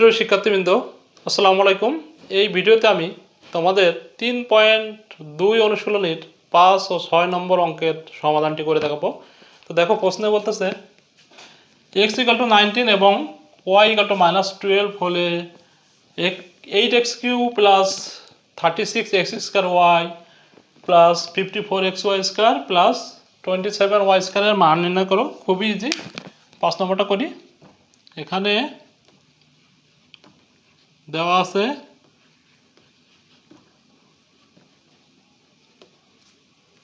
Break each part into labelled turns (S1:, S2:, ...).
S1: প্রিয় শিক্ষার্থীবৃন্দ, আসসালামু আলাইকুম। এই ভিডিওতে আমি তোমাদের তিন পয়েন্ট দুই অনুশীলনীর পাঁচ ও ছয় নম্বর অঙ্কের সমাধানটি করে দেখাবো। তো দেখো, প্রশ্নে বলতেছে এক্স ইকাল টু নাইনটিন এবং Y equal to minus twelve হলে eight X cube plus thirty six X square Y plus fifty four X Y square plus twenty seven Y স্কোয়ারের মান নির্ণয় করো। খুবই ইজি পাঁচ নম্বরটা করি। এখানে দেওয়া আছে।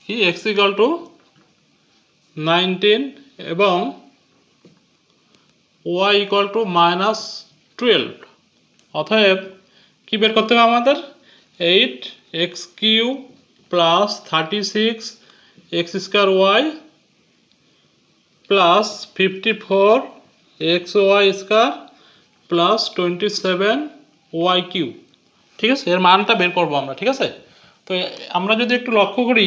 S1: কি? এক্স ইকাল টু নাইনটিন এবং Y equal to minus twelve অতএব, কী বের করতে হবে আমাদের? Eight X cube plus thirty six X square Y plus fifty four X Y square plus twenty seven Y cube ঠিক আছে? এর মানটা বের করব আমরা, ঠিক আছে? তো আমরা যদি একটু লক্ষ্য করি,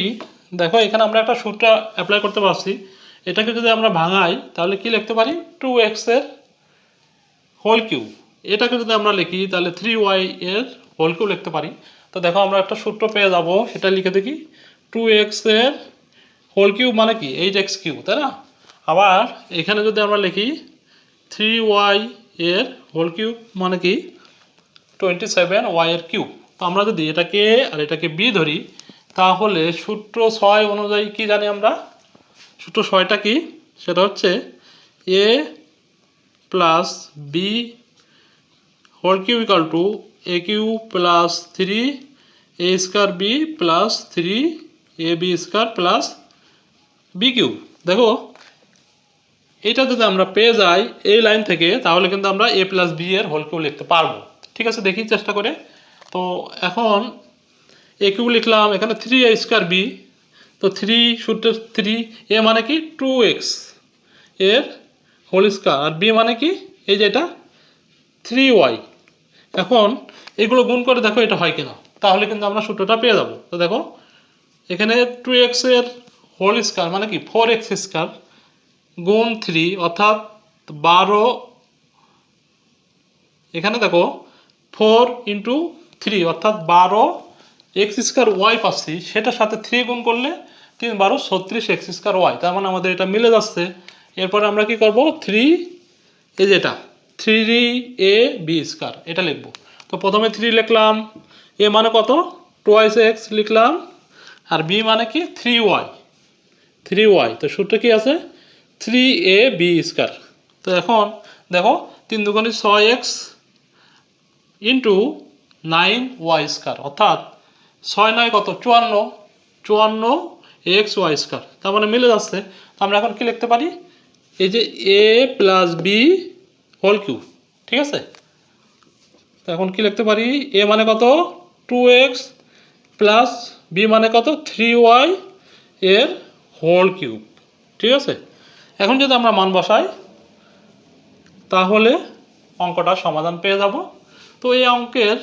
S1: দেখো এখানে আমরা একটা সূত্রটা অ্যাপ্লাই করতে পারছি। এটাকে যদি আমরা ভাঙাই, তাহলে কি লিখতে পারি? টু এক্সের হোল কিউ এটাকে যদি আমরা লিখি, তাহলে থ্রি ওয়াই এর হোল কিউ লিখতে পারি। তো দেখো আমরা একটা সূত্র পেয়ে যাব, সেটা লিখে দেখি। টু এক্সের হোল কিউ মানে কি? এইট এক্স কিউ তাই না? আবার এখানে যদি আমরা লিখি থ্রি ওয়াই এর হোল কিউব মানে কি? টোয়েন্টি সেভেন ওয়াই এর কিউব তো আমরা যদি এটাকে, আর এটাকে বি ধরি, তাহলে সূত্র ছয় অনুযায়ী কি জানি আমরা? সূত্র ছয়টা কি? সেটা হচ্ছে A plus B whole cube equal to A cube plus three A square B plus three A B square plus B cube দেখো, এটা যদি আমরা পেয়ে যাই এই লাইন থেকে, তাহলে কিন্তু আমরা এ প্লাস বি এর হোল কিউ লিখতে পারব। ঠিক আছে, দেখি, চেষ্টা করে। তো এখন এ কিউ লিখলাম, এখানে থ্রি এ স্কোয়ার বি তো থ্রি সূত্রের থ্রি এ মানে কি? টু এক্সের হোল স্কোয়ার আর বি মানে কি? এই যে এটা থ্রি ওয়াই এখন এগুলো গুণ করে দেখো এটা হয় কিনা। তাহলে কিন্তু আমরা সূত্রটা পেয়ে যাব। তো দেখো, এখানে টু এক্সের হোল স্কোয়ার মানে কি? ফোর এক্স স্কোয়ার গুণ থ্রি অর্থাৎ বারো, এখানে দেখো ফোর ইন্টু থ্রি, অর্থাৎ বারো এক্স স্কোয়ার ওয়াই পাচ্ছি, সেটার সাথে থ্রি গুণ করলে তিন বারো ছত্রিশ এক্স স্কোয়ার ওয়াই, তার মানে আমাদের এটা মিলে যাচ্ছে। এরপরে আমরা কি করব? থ্রি এ যেটা থ্রি এ বি স্কোয়ার, এটা লিখব। তো প্রথমে থ্রি লিখলাম, এ মানে কত? টোয়াইস এক্স লিখলাম, আর বি মানে কি? থ্রি ওয়াই থ্রি ওয়াই, তো সূত্র কি আছে? Three A B square. তো এখন দেখো, তিন দুগুণি ছয় X into nine Y square অর্থাৎ ছয় নয় কত? চুয়ান্ন। চুয়ান্ন এক্স ওয়াই স্কোয়ার তার মানে মিলে যাচ্ছে। আমরা এখন কি লিখতে পারি? এই যে A plus B whole cube ঠিক আছে? তো এখন কি লিখতে পারি? এ মানে কত? টু এক্স প্লাস বি মানে কত? থ্রি ওয়াই এর হোল কিউব ঠিক আছে? এখন যদি আমরা মান বসাই, তাহলে অঙ্কটা সমাধান পেয়ে যাব। তো এই অঙ্কের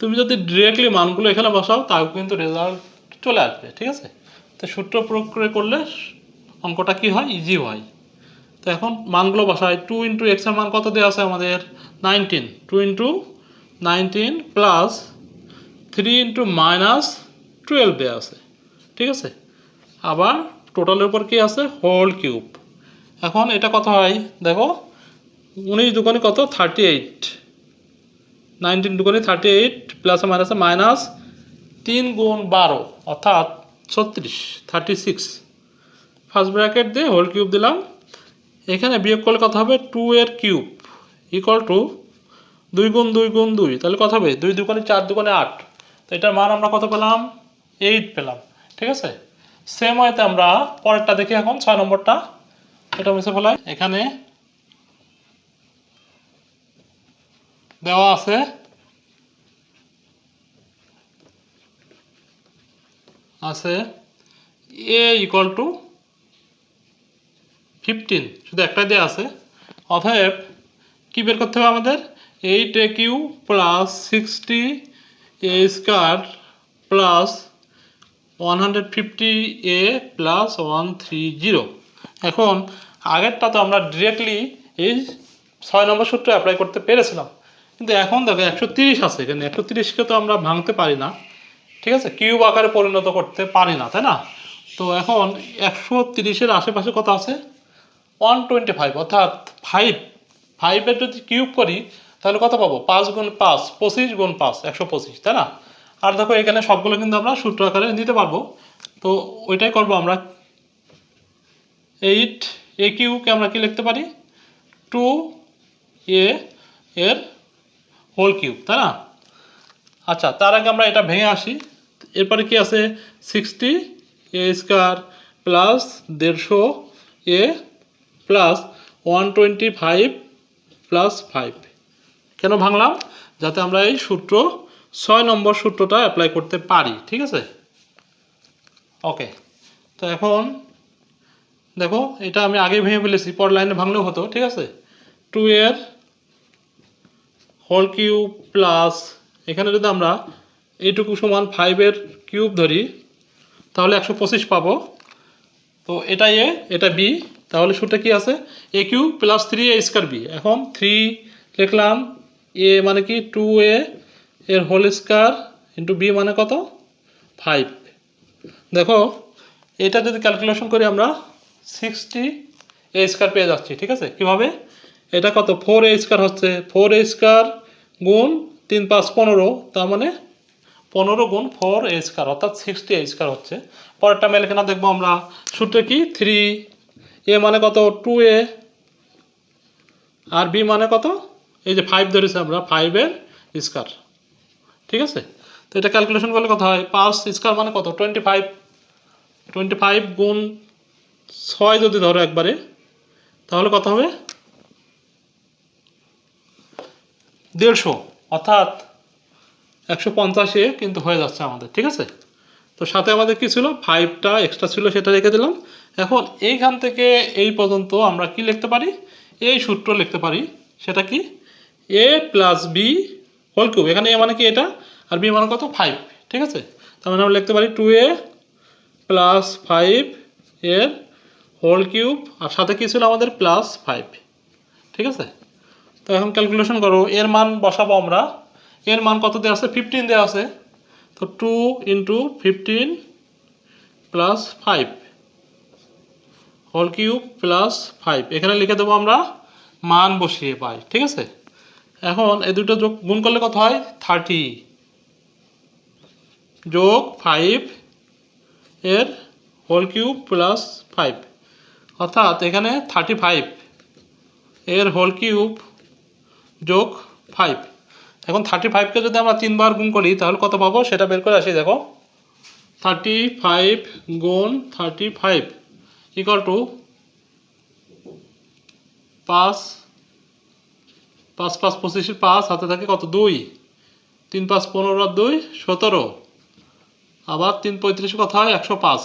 S1: তুমি যদি ডিরেক্টলি মানগুলো এখানে বসাও, তাও কিন্তু রেজাল্ট চলে আসবে, ঠিক আছে? তো সূত্র প্রয়োগ করে করলে অঙ্কটা কি হয়? ইজি হয়। তো এখন মানগুলো বসাই টু ইন্টু এক্সের মান কত দেওয়া আছে আমাদের? Nineteen two into nineteen plus three into minus twelve দেওয়া আছে, ঠিক আছে? আবার টোটালের উপর কি আছে? হোল কিউব এখন এটা কত হয়? দেখো, উনিশ দুগুণে কত? থার্টি এইট নাইনটিন দুগুণে থার্টি এইট প্লাসে মাইনাসে মাইনাস তিন গুণ বারো, অর্থাৎ ছত্রিশ থার্টি সিক্স ফার্স্ট ব্র্যাকেট দিয়ে হোল কিউব দিলাম। এখানে বিয়োগ করলে কত হবে? টু এর কিউব ইকুয়াল টু দুই গুণ দুই গুণ দুই। তাহলে কত হবে? দুই দুগুণে চার দুগুণে আট। তো এটার মান আমরা কত পেলাম? এইট পেলাম। ঠিক আছে? সেম হয়তো আমরা পরেরটা দেখি এখন, ছয় নম্বরটা। এটা মিশে ফেলাই। এখানে দেওয়া আছে। আছে। এ ইকুয়াল টু ফিফটিন শুধু একটা দেওয়া আছে। অতএব কী বের করতে হবে আমাদের? Eight A cube plus sixty A square plus one hundred fifty A plus one three zero এখন আগেরটা তো আমরা ডিরেক্টলি এই ছয় নম্বর সূত্র অ্যাপ্লাই করতে পেরেছিলাম। কিন্তু এখন দেখো একশো তিরিশ আছে এখানে একশো তিরিশকে তো আমরা ভাঙতে পারি না। ঠিক আছে? কিউব আকারে পরিণত করতে পারি না, তাই না? তো এখন একশো তিরিশের আশেপাশে কত আছে? ওয়ান টোয়েন্টি ফাইভ অর্থাৎ ফাইভ ফাইভের যদি কিউব করি, তাহলে কত পাবো? পাঁচ গুণ পাঁচ, পঁচিশ গুণ পাঁচ, একশো পঁচিশ, তাই না? আর দেখো এখানে সবগুলো কিন্তু আমরা সূত্র আকারে নিতে পারব। তো ওইটাই করব আমরা। এইট এ কিউকে আমরা কি লিখতে পারি? টু এ এর হোল কিউব, তাই না? আচ্ছা তার আগে আমরা এটা ভেঙে আসি। এরপরে কি আছে? সিক্সটি এ স্কোয়ার প্লাস দেড়শো A plus one twenty five plus five. কেন ভাঙলাম? যাতে আমরা এই সূত্র, ছয় নম্বর সূত্রটা অ্যাপ্লাই করতে পারি, ঠিক আছে? ওকে তো এখন দেখো, এটা আমি আগে ভেঙে ফেলেছি পর লাইনে ভাঙলেও হতো, ঠিক আছে? টু এর হোল কিউব প্লাস এখানে যদি আমরা এইটুকু সমান ফাইভের কিউব ধরি, তাহলে একশো পঁচিশ পাবো। তো এটা এ, এটা বি, তাহলে সূত্রে কি আছে? A cube plus three A square B এখন থ্রি লিখলাম, এ মানে কি? টু এ, এর হোল স্কোয়ার ইন্টু বি মানে কত? ফাইভ দেখো, এটা যদি ক্যালকুলেশন করি আমরা সিক্সটি এ স্কোয়ার পেয়ে যাচ্ছি, ঠিক আছে? কীভাবে? এটা কত? ফোর এ স্কোয়ার হচ্ছে। ফোর এ স্কোয়ার গুণ তিন পাঁচ পনেরো, তার মানে পনেরো গুণ ফোর এ স্কোয়ার অর্থাৎ সিক্সটি এ স্কোয়ার হচ্ছে। পরেরটা মেলে কেনা দেখব আমরা। সূত্রে কি? থ্রি এ মানে কত? টু এ আর বি মানে কত? এই যে ফাইভ ধরেছি আমরা ফাইভের স্কোয়ার ঠিক আছে? তো এটা ক্যালকুলেশন করলে কত হয়? পাঁচ স্কোয়ার মানে কত? টোয়েন্টি ফাইভ টোয়েন্টি ফাইভ গুণ ছয় যদি ধরো একবারে, তাহলে কত হবে? দেড়শো, অর্থাৎ একশো পঞ্চাশে কিন্তু হয়ে যাচ্ছে আমাদের, ঠিক আছে? তো সাথে আমাদের কি ছিল? ফাইভটা এক্সট্রা ছিল, সেটা রেখে দিলাম। এখন এইখান থেকে এই পর্যন্ত আমরা কি লিখতে পারি? এই সূত্র লিখতে পারি, সেটা কি? A plus B whole cube এখানে এ মানে কি এটা? আর বি মানে কত? ফাইভ ঠিক আছে? তার মানে আমরা লিখতে পারি টু এ প্লাস ফাইভ এর হোল কিউব আর সাথে কি ছিল আমাদের? প্লাস ফাইভ ঠিক আছে? তো এখন ক্যালকুলেশন করো, এর মান বসাবো আমরা। এর মান কত দেওয়া আছে? ফিফটিন দেওয়া আছে। তো two into fifteen plus five whole cube plus five এখানে লিখে দেবো আমরা মান বসিয়ে পাই, ঠিক আছে? এখন এই দুটো যোগ গুণ করলে কত হয়? থার্টি যোগ ফাইভ এর হোল কিউব প্লাস ফাইভ অর্থাৎ এখানে থার্টি ফাইভ এর হোল কিউব যোগ ফাইভ এখন থার্টি ফাইভকে যদি আমরা তিনবার গুণ করি, তাহলে কত পাবো? সেটা বের করে আসি, দেখো। থার্টি ফাইভ গুণ থার্টি ফাইভ ইকাল টু পাঁচ পাঁচ পাঁচ পঁচিশের পাঁচ, হাতে থাকে কত? দুই। তিন পাঁচ পনেরো আর দুই, সতেরো। আবার তিন পঁয়ত্রিশ কথা হয়? একশো পাঁচ।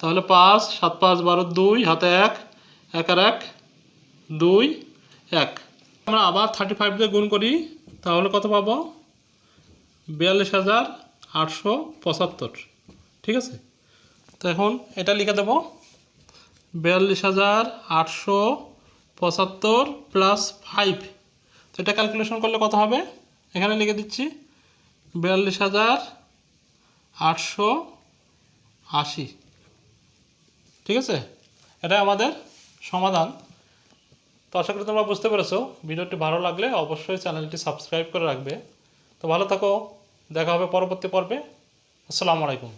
S1: তাহলে পাঁচ, সাত পাঁচ বারো দুই, হাতে এক এক আর এক। দুই, এক। আমরা আবার থার্টি ফাইভ দিয়ে গুণ করি, তাহলে কত পাবো? বিয়াল্লিশ হাজার আটশো পঁচাত্তর। ঠিক আছে? তো এখন এটা লিখে দেবো। বিয়াল্লিশ হাজার আটশো পঁচাত্তর প্লাস ফাইভ তো এটা ক্যালকুলেশন করলে কত হবে? এখানে লিখে দিচ্ছি, বিয়াল্লিশ হাজার আটশো আশি। ঠিক আছে? এটা আমাদের সমাধান। তো আশা করি তোমরা বুঝতে পেরেছ। ভিডিওটি ভালো লাগলে অবশ্যই চ্যানেলটি সাবস্ক্রাইব করে রাখবে। তো ভালো থাকো, দেখা হবে পরবর্তী পর্বে। আসসালামু আলাইকুম।